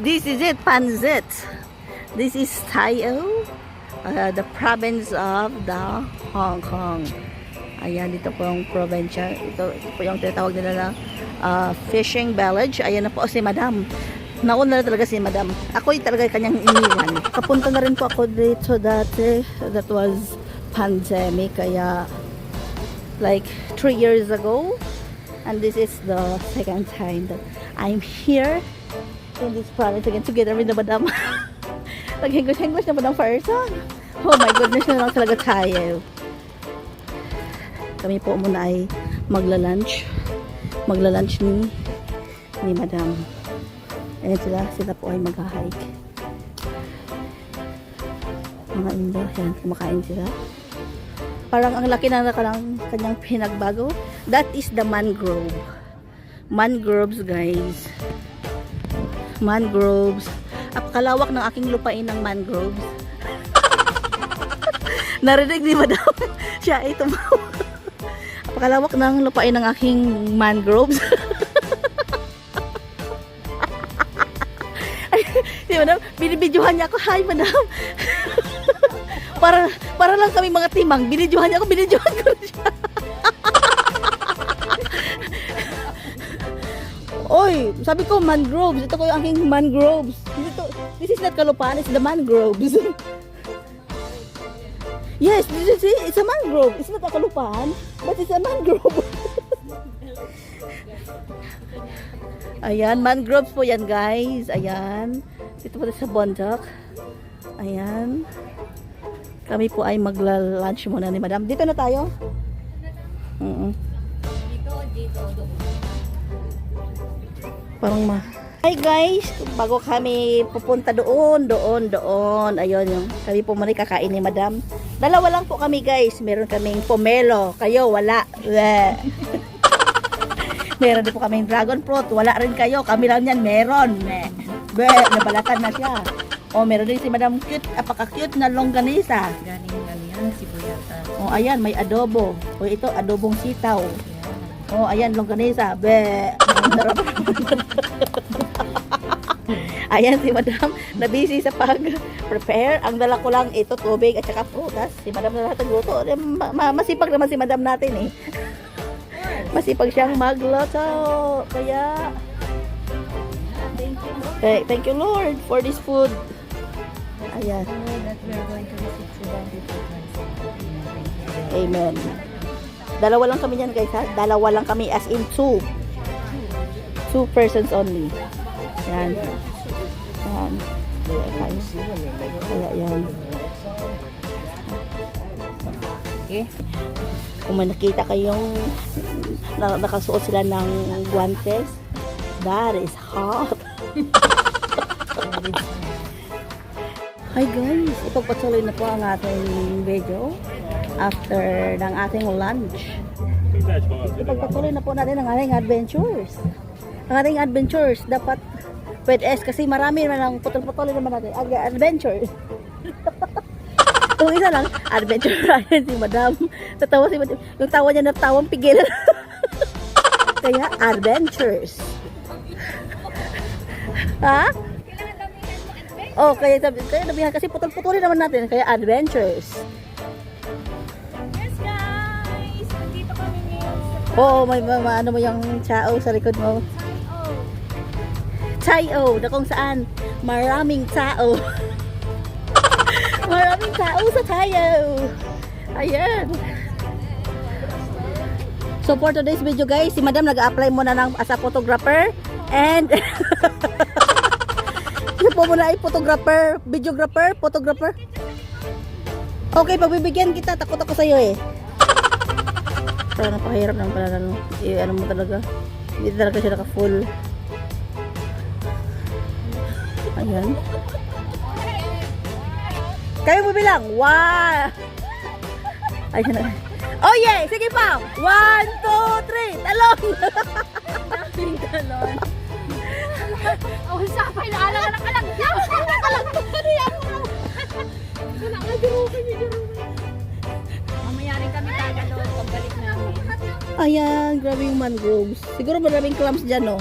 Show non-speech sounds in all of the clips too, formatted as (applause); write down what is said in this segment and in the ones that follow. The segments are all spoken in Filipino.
this is it, Panzit. This is Tayo, uh, the province of the Hong Kong. Ayan, dito po yung probinsya. Ito, ito po yung tinatawag nila na uh, fishing village. Ayan na po si Madam. Nauna na talaga si Madam. Ako yung talaga kanyang iniwan. Kapunta na rin po ako dito dati. That was pandemic. Kaya like three years ago. And this is the second time that I'm here in this province again together with the Madam. (laughs) Nag-English-English na Madam person. Oh my goodness na lang talaga tayo. Kami po muna ay magla-lunch. Magla-lunch ni ni Madam. Ayan sila, sila po ay mag-hike. Mga indoor, yan, kumakain sila. Parang ang laki na kanyang, kanyang pinagbago. That is the mangrove. Mangroves, guys. Mangroves. Apakalawak ng aking lupain ng mangroves. (laughs) Narinig ni Madam. (laughs) Siya ay tumawa. Apakalawak ng lupain ng aking mangroves. (laughs) Ay, si Madam, binibidyohan niya ako. Hi, Madam. para para lang kami mga timang. Binidyohan niya ako, binidyohan ko siya. Sabi ko mangroves. Ito ko yung aking mangroves. Ito, this is not kalupaan, it's the mangroves. (laughs) yes, this is it. It's a mangrove. It's not a kalupaan, but it's a mangrove. (laughs) Ayan, mangroves po yan guys. Ayan. Dito po sa Bondoc. Ayan. Kami po ay magla-lunch muna ni Madam. Dito na tayo. Mm Parang ma... Hi guys! Bago kami pupunta doon, doon, doon. Ayun yung kami po muna kakain ni Madam. Dalawa lang po kami guys. Meron kaming pomelo. Kayo, wala. (laughs) Meron din po kaming dragon fruit. Wala rin kayo. Kami lang yan, meron. Bleh, nabalatan na siya. O, meron din si Madam cute, apaka-cute na longganisa. Galing lang yan, sibuyata. O, ayan, may adobo. O, ito, adobong sitaw. O, ayan, longganisa. Be. (laughs) (laughs) ayan, si Madam, na busy sa pag-prepare. Ang dala ko lang ito, tubig at saka prutas. Si Madam na lahat nagluto. Ma- ma- masipag naman si Madam natin eh. (laughs) Masipag siyang magluto. Kaya, eh, thank you Lord for this food. Ayan. Amen. Dalawa lang kami niyan guys ha. Dalawa lang kami as in two. Two persons only. Yan. Yan. Kaya, yan. Okay. Kung may nakita kayong na, nakasuot sila ng guantes, that is hot. (laughs) Hi guys, ipagpatuloy na po ang ating video after ng ating lunch. Ipagpatuloy na po natin ang ating adventures. Ang ating adventures dapat with S kasi marami naman ang putol-putol naman natin. Ag adventure. Kung isa lang, adventure (laughs) Ayan si Madam. Tatawa si Madam. Yung tawa niya na tawang pigil. (laughs) Kaya adventures. (laughs) ha? Oh, kaya sabi, kaya nabihan kasi putol-putulin naman natin. Kaya adventures. Yes guys! Nandito kami ngayon Oo, sa may ma, ma- ano mo yung chao sa likod mo. Chayo, na kung saan maraming tao. (laughs) maraming tao sa tayo. Ayan. So for today's video guys, si Madam nag-apply muna ng as a photographer and (laughs) siya po muna ay photographer, videographer, photographer. Okay, pagbibigyan kita, takot ako sa'yo eh. Parang napakahirap naman pala ano, eh, ano mo talaga. Hindi talaga siya naka-full. Ayan. Kayo mo bilang. One. Ayan na. Oh yeah! Sige pa! One, two, three! Talong! daming galon. (laughs) Oh, sapay na alang alang alang. Alang alang. Ano yan? Wala ka durugin niyo durugin. Mamaya rin kami taga doon pagbalik namin. Ayan, grabe yung mangroves. Siguro maraming clams dyan, no?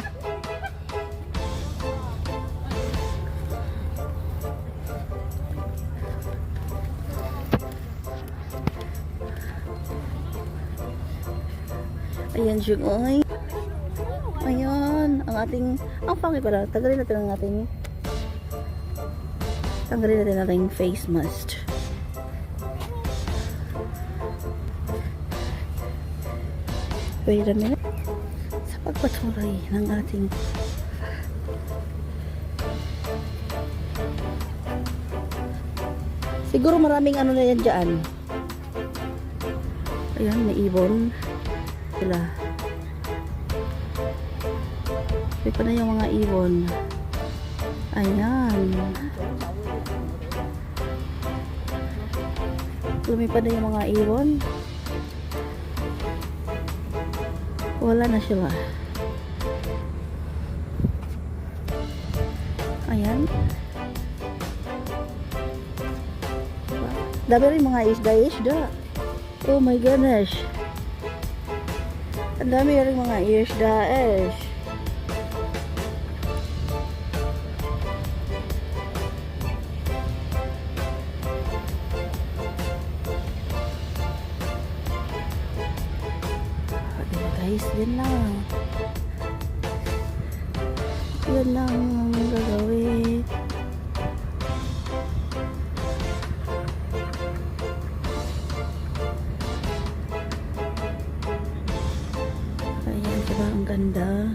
Ayan, Jung. Oy. Ayan, ang ating, ang pangit pala, tagalin natin ang ating, tanggalin natin ang ating face mask. Wait a minute. Sa pagpatuloy ng ating Siguro maraming ano na yan dyan. Ayan, may ibon. Sila. May pa na yung mga ibon. Ayan. Lumipad na yung mga ibon. Wala na sila. Ayan. Dami rin mga isda-isda. Oh my goodness. Ang dami rin mga isda-ish. Oh, ganda.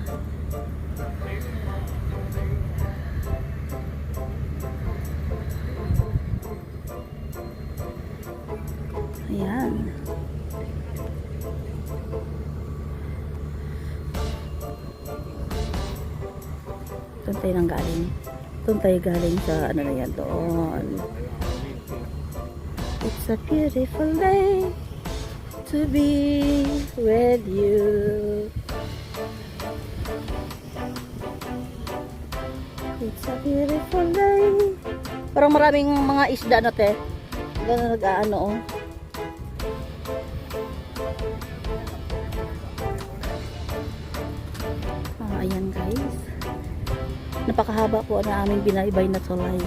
Ayan. Doon tayo nang galing. Doon tayo galing sa ano na yan doon. It's a beautiful day to be with you. It's a beautiful day. Parang maraming mga isda na te. Gano'n nag-ano oh. Ah, ayan guys. Napakahaba po na aming binaybay na tulay.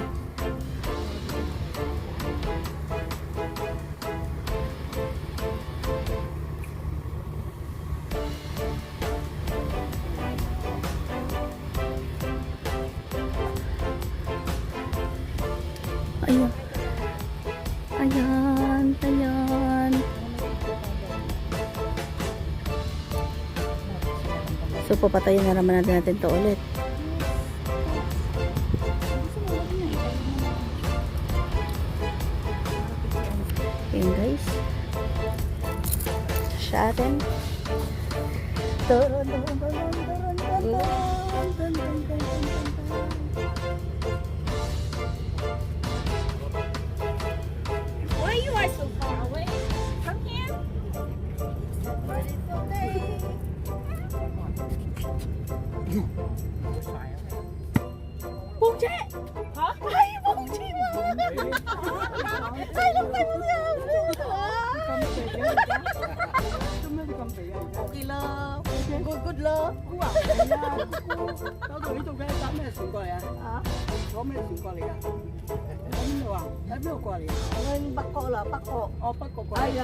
Ayan, ayan. So, papatayin na naman natin natin to ulit. Ayan guys. Sa atin. Dun, 哈哈哈哈哈哈！怎么这啦肥啊？几斤？公斤？公斤？哇！哎呀，我我，他从哪个地方船过来啊？啊？从哪个船过来的？在边度啊？在边度过来的？在北角啦，北角，哦，北角过来。哎呀！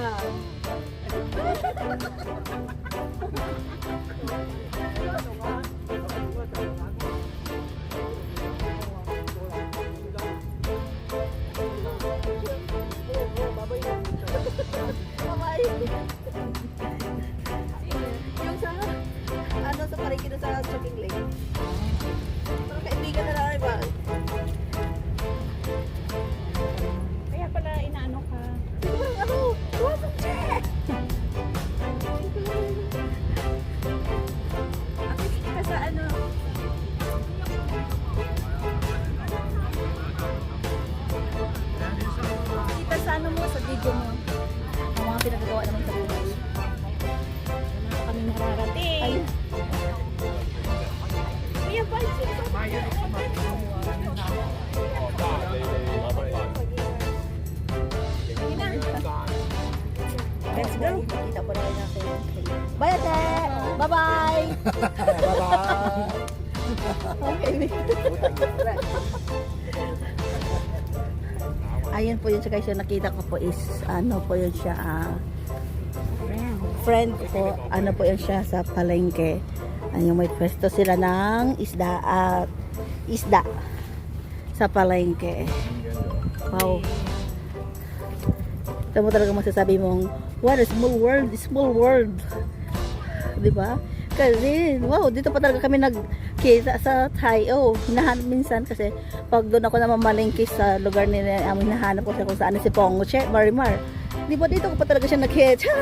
Kita po na rin natin. Bye, ate! Bye-bye! (laughs) Okay. Ayan po yun siya guys, yung nakita ko po is ano po yun siya ah friend ko po, ano po yan siya sa palengke. Ayun, may pwesto sila ng isda at isda sa palengke. Wow. Ito mo talaga masasabi mong, what a small world, small world. Di ba? Kasi, wow, dito pa talaga kami nagkita sa Tayo. Hinahanap minsan kasi pag doon ako namamalingki sa lugar nila, um, hinahanap ko siya kung saan si Pongo, Che, Marimar. Di ba dito ko pa talaga siya nakita?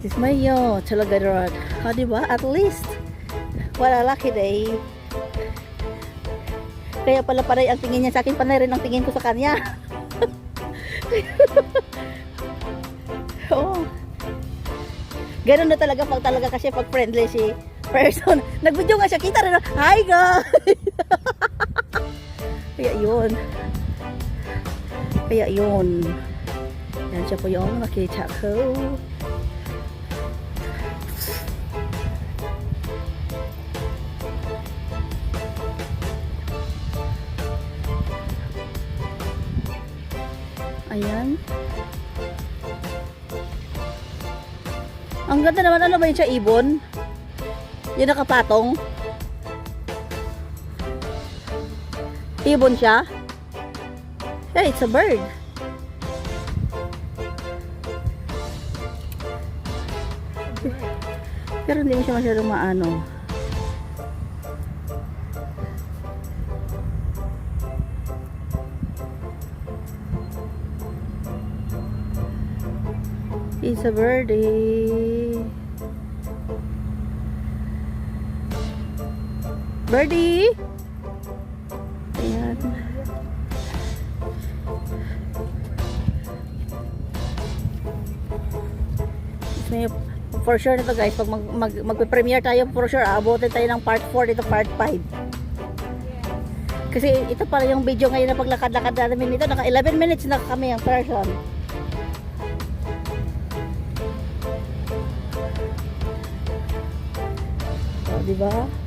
This mayo, talaga rod. Ha, di ba? At least, wala lucky day. Kaya pala panay ang tingin niya sa akin, panay rin ang tingin ko sa kanya. (laughs) Ganun na talaga pag talaga kasi pag friendly si person. (laughs) Nag-video nga siya, kita rin. Hi guys! (laughs) Kaya yun. Kaya yun. Yan siya po yung nakita ko. Ayan. Ang ganda naman. Ano ba yun siya? Ibon? Yung nakapatong? Ibon siya? Yeah, it's a bird. Pero hindi mo siya masyadong maano. It's a birdie. Birdie! Ayan. May, for sure nito guys, pag mag, mag, magpe-premiere tayo, for sure, aabotin tayo ng part 4 dito, part 5. Kasi ito pala yung video ngayon na paglakad-lakad namin nito, naka 11 minutes na kami ang person. Di ba?